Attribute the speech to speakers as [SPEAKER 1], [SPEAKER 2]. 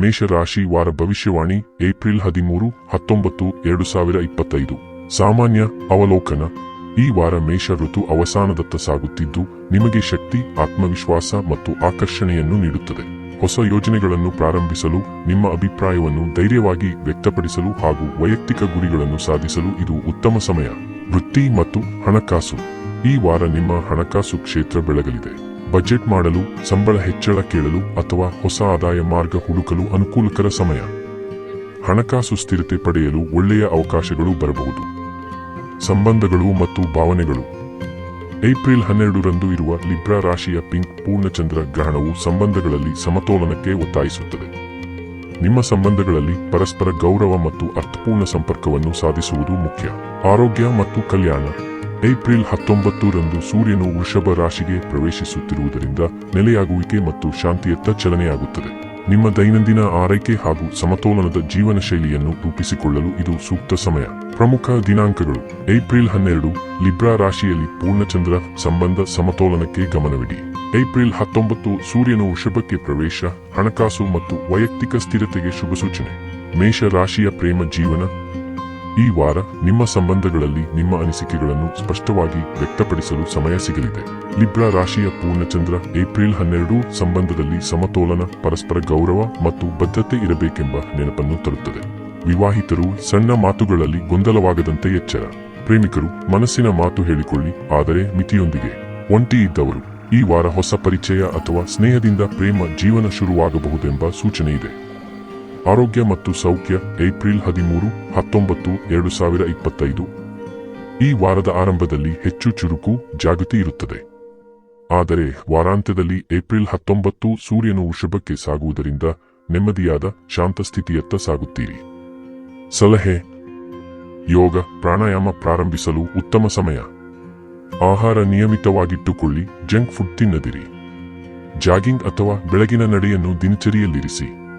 [SPEAKER 1] ಮೇಷರಾಶಿ ವಾರ ಭವಿಷ್ಯವಾಣಿ, ಏಪ್ರಿಲ್ ಹದಿಮೂರು, ಹತ್ತೊಂಬತ್ತು, ಎರಡು ಸಾವಿರ ಇಪ್ಪತ್ತೈದು. ಸಾಮಾನ್ಯ ಅವಲೋಕನ. ಈ ವಾರ ಮೇಷ ಋತು ಅವಸಾನದತ್ತ ಸಾಗುತ್ತಿದ್ದು, ನಿಮಗೆ ಶಕ್ತಿ, ಆತ್ಮವಿಶ್ವಾಸ ಮತ್ತು ಆಕರ್ಷಣೆಯನ್ನು ನೀಡುತ್ತದೆ. ಹೊಸ ಯೋಜನೆಗಳನ್ನು ಪ್ರಾರಂಭಿಸಲು, ನಿಮ್ಮ ಅಭಿಪ್ರಾಯವನ್ನು ಧೈರ್ಯವಾಗಿ ವ್ಯಕ್ತಪಡಿಸಲು ಹಾಗೂ ವೈಯಕ್ತಿಕ ಗುರಿಗಳನ್ನು ಸಾಧಿಸಲು ಇದು ಉತ್ತಮ ಸಮಯ. ವೃತ್ತಿ ಮತ್ತು ಹಣಕಾಸು. ಈ ವಾರ ನಿಮ್ಮ ಹಣಕಾಸು ಕ್ಷೇತ್ರ ಬೆಳಗಲಿದೆ. ಬಜೆಟ್ ಮಾಡಲು, ಸಂಬಳ ಹೆಚ್ಚಳ ಕೇಳಲು ಅಥವಾ ಹೊಸ ಆದಾಯ ಮಾರ್ಗ ಹುಡುಕಲು ಅನುಕೂಲಕರ ಸಮಯ. ಹಣಕಾಸು ಸ್ಥಿರತೆ ಪಡೆಯಲು ಒಳ್ಳೆಯ ಅವಕಾಶಗಳು ಬರಬಹುದು. ಸಂಬಂಧಗಳು ಮತ್ತು ಭಾವನೆಗಳು. ಏಪ್ರಿಲ್ ಹನ್ನೆರಡರಂದು ಇರುವ ಲಿಬ್ರಾ ರಾಶಿಯ ಪಿಂಕ್ ಪೂರ್ಣಚಂದ್ರ ಗ್ರಹಣವು ಸಂಬಂಧಗಳಲ್ಲಿ ಸಮತೋಲನಕ್ಕೆ ಒತ್ತಾಯಿಸುತ್ತದೆ. ನಿಮ್ಮ ಸಂಬಂಧಗಳಲ್ಲಿ ಪರಸ್ಪರ ಗೌರವ ಮತ್ತು ಅರ್ಥಪೂರ್ಣ ಸಂಪರ್ಕವನ್ನು ಸಾಧಿಸುವುದು ಮುಖ್ಯ. ಆರೋಗ್ಯ ಮತ್ತು ಕಲ್ಯಾಣ. ಏಪ್ರಿಲ್ ಹತ್ತೊಂಬತ್ತರಂದು ಸೂರ್ಯನು ವೃಷಭ ರಾಶಿಗೆ ಪ್ರವೇಶಿಸುತ್ತಿರುವುದರಿಂದ ನೆಲೆಯಾಗುವಿಕೆ ಮತ್ತು ಶಾಂತಿಯತ್ತ ಚಲನೆಯಾಗುತ್ತದೆ. ನಿಮ್ಮ ದೈನಂದಿನ ಆರೈಕೆ ಹಾಗೂ ಸಮತೋಲನದ ಜೀವನ ಶೈಲಿಯನ್ನು ರೂಪಿಸಿಕೊಳ್ಳಲು ಇದು ಸೂಕ್ತ ಸಮಯ. ಪ್ರಮುಖ ದಿನಾಂಕಗಳು. ಏಪ್ರಿಲ್ ಹನ್ನೆರಡು, ಲಿಬ್ರಾ ರಾಶಿಯಲ್ಲಿ ಪೂರ್ಣಚಂದ್ರ ಸಂಬಂಧ ಸಮತೋಲನಕ್ಕೆ ಗಮನವಿಡಿ. ಏಪ್ರಿಲ್ ಹತ್ತೊಂಬತ್ತು, ಸೂರ್ಯನು ವೃಷಭಕ್ಕೆ ಪ್ರವೇಶ, ಹಣಕಾಸು ಮತ್ತು ವೈಯಕ್ತಿಕ ಸ್ಥಿರತೆಗೆ ಶುಭ ಸೂಚನೆ ಮೇಷ ರಾಶಿಯ ಪ್ರೇಮ ಜೀವನ ಈ ವಾರ ನಿಮ್ಮ ಸಂಬಂಧಗಳಲ್ಲಿ ನಿಮ್ಮ ಅನಿಸಿಕೆಗಳನ್ನು ಸ್ಪಷ್ಟವಾಗಿ ವ್ಯಕ್ತಪಡಿಸಲು ಸಮಯ ಸಿಗಲಿದೆ. ಲಿಬ್ರಾ ರಾಶಿಯ ಪೂರ್ಣಚಂದ್ರ ಏಪ್ರಿಲ್ ಹನ್ನೆರಡು ಸಂಬಂಧದಲ್ಲಿ ಸಮತೋಲನ, ಪರಸ್ಪರ ಗೌರವ ಮತ್ತು ಬದ್ಧತೆ ಇರಬೇಕೆಂಬ ನೆನಪನ್ನು ತರುತ್ತದೆ. ವಿವಾಹಿತರು ಸಣ್ಣ ಮಾತುಗಳಲ್ಲಿ ಗೊಂದಲವಾಗದಂತೆ ಎಚ್ಚರ. ಪ್ರೇಮಿಕರು ಮನಸ್ಸಿನ ಮಾತು ಹೇಳಿಕೊಳ್ಳಿ, ಆದರೆ ಮಿತಿಯೊಂದಿಗೆ. ಒಂಟಿ ಇದ್ದವರು, ಈ ವಾರ ಹೊಸ ಪರಿಚಯ ಅಥವಾ ಸ್ನೇಹದಿಂದ ಪ್ರೇಮ ಜೀವನ ಶುರುವಾಗಬಹುದೆಂಬ ಸೂಚನೆ ಇದೆ. ಆರೋಗ್ಯ ಮತ್ತು ಸೌಖ್ಯ, ಏಪ್ರಿಲ್ ಹದಿಮೂರು, ಹತ್ತೊಂಬತ್ತು, ಎರಡು ಸಾವಿರ ಇಪ್ಪತ್ತೈದು. ಈ ವಾರದ ಆರಂಭದಲ್ಲಿ ಹೆಚ್ಚು ಚುರುಕು, ಜಾಗೃತಿ ಇರುತ್ತದೆ. ಆದರೆ ವಾರಾಂತ್ಯದಲ್ಲಿ ಏಪ್ರಿಲ್ ಹತ್ತೊಂಬತ್ತು ಸೂರ್ಯನು ವೃಷಭಕ್ಕೆ ಸಾಗುವುದರಿಂದ ನೆಮ್ಮದಿಯಾದ ಶಾಂತ ಸ್ಥಿತಿಯತ್ತ ಸಾಗುತ್ತೀರಿ. ಸಲಹೆ, ಯೋಗ, ಪ್ರಾಣಾಯಾಮ ಪ್ರಾರಂಭಿಸಲು ಉತ್ತಮ ಸಮಯ. ಆಹಾರ ನಿಯಮಿತವಾಗಿಟ್ಟುಕೊಳ್ಳಿ, ಜಂಕ್ ಫುಡ್ ತಿನ್ನದಿರಿ. ಜಾಗಿಂಗ್ ಅಥವಾ ಬೆಳಗಿನ ನಡೆಯನ್ನು ದಿನಚರಿಯಲ್ಲಿರಿಸಿ.